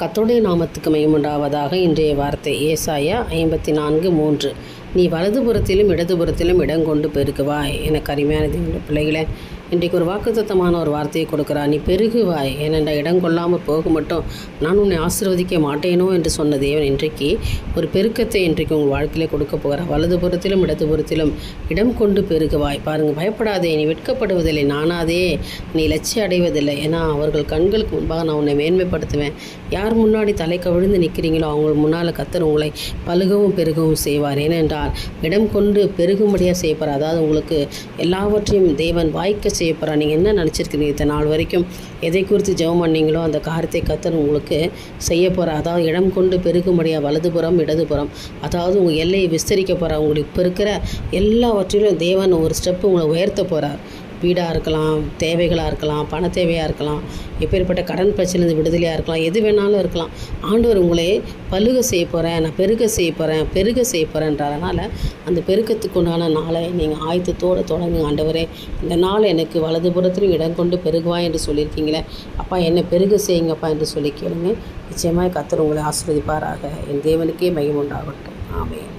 கத்தோடைய நாமத்துக்கு மையமுண்டாவதாக இன்றைய வார்த்தை. ஏசாயா ஐம்பத்தி நான்கு மூன்று. நீ வலதுபுறத்திலும் இடதுபுறத்திலும் இடம் கொண்டு பெருக்குவாய் என கருமையான பிள்ளைகளை இன்றைக்கு ஒரு வாக்குத்தத்தமான ஒரு வார்த்தையை கொடுக்குறா. நீ பெருகுவாய். ஏனென்றா இடம் கொள்ளாமல் போக மட்டும் நான் உன்னை ஆசிர்வதிக்க மாட்டேனோ? என்று சொன்ன தேவன் இன்றைக்கு ஒரு பெருக்கத்தை இன்றைக்கு உங்கள் வாழ்க்கையிலே கொடுக்க போகிறார். வலதுபுறத்திலும் இடதுபுறத்திலும் இடம் கொண்டு பெருகுவாய். பாருங்கள் பயப்படாதே. நீ வெட்கப்படுவதில்லை. நானாதே. நீ லட்சியம் அடைவதில்லை. ஏன்னா அவர்கள் கண்களுக்கு முன்பாக நான் உன்னை மேன்மைப்படுத்துவேன். யார் முன்னாடி தலை கவிழ்ந்து நிற்கிறீங்களோ அவங்க முன்னால் கத்தர் உங்களை பழுகவும் பெருகவும் செய்வார். ஏனென்றால் இடம் கொண்டு பெருகும்படியாக செய்வார் அதாவது உங்களுக்கு எல்லாவற்றையும் தேவன் வாய்க்க செய்ய போகிறா நீங்கள் என்ன நினச்சிருக்கிறீங்க இத்தனை நாள் வரைக்கும்? எதை குறித்து ஜெபம் பண்ணீங்களோ அந்த காரியத்தை கத்தர் உங்களுக்கு செய்ய போகிறார் அதாவது இடம் கொண்டு பெருகும்படியாக வலதுபுறம் இடதுபுறம் அதாவது உங்கள் எல்லையை விஸ்தரிக்க போகிறார் உங்களுக்கு இப்போ இருக்கிற எல்லாவற்றிலும் தேவன் ஒரு ஸ்டெப்பு உங்களை உயர்த்த போகிறார் வீடாக இருக்கலாம் தேவைகளாக இருக்கலாம் பண தேவையாக இருக்கலாம் எப்பேற்பட்ட கடன் பிரச்சனைலேருந்து விடுதலையாக இருக்கலாம் எது வேணாலும் இருக்கலாம். ஆண்டவர் உங்களை பழுக செய்ய போகிறேன் நான் பெருக செய்ய போகிறேன் பெருக செய்ய போகிறேன்றதுனால அந்த பெருக்கத்துக்கு உண்டான நாளை நீங்கள் ஆயத்தத்தோடு தொடங்குங்க ஆண்டவரே. இந்த நாள் எனக்கு வலதுபுறத்திலும் இடம் கொண்டு பெருகுவாய் என்று சொல்லியிருக்கீங்களே. அப்பா என்னை பெருக செய்யுங்கப்பா என்று சொல்லி கேளுங்க. நிச்சயமாக கத்தர் உங்களை ஆசீர்வதிப்பாராக. என் தேவனுக்கே மகிமுண்டாகட்டும் ஆமென்.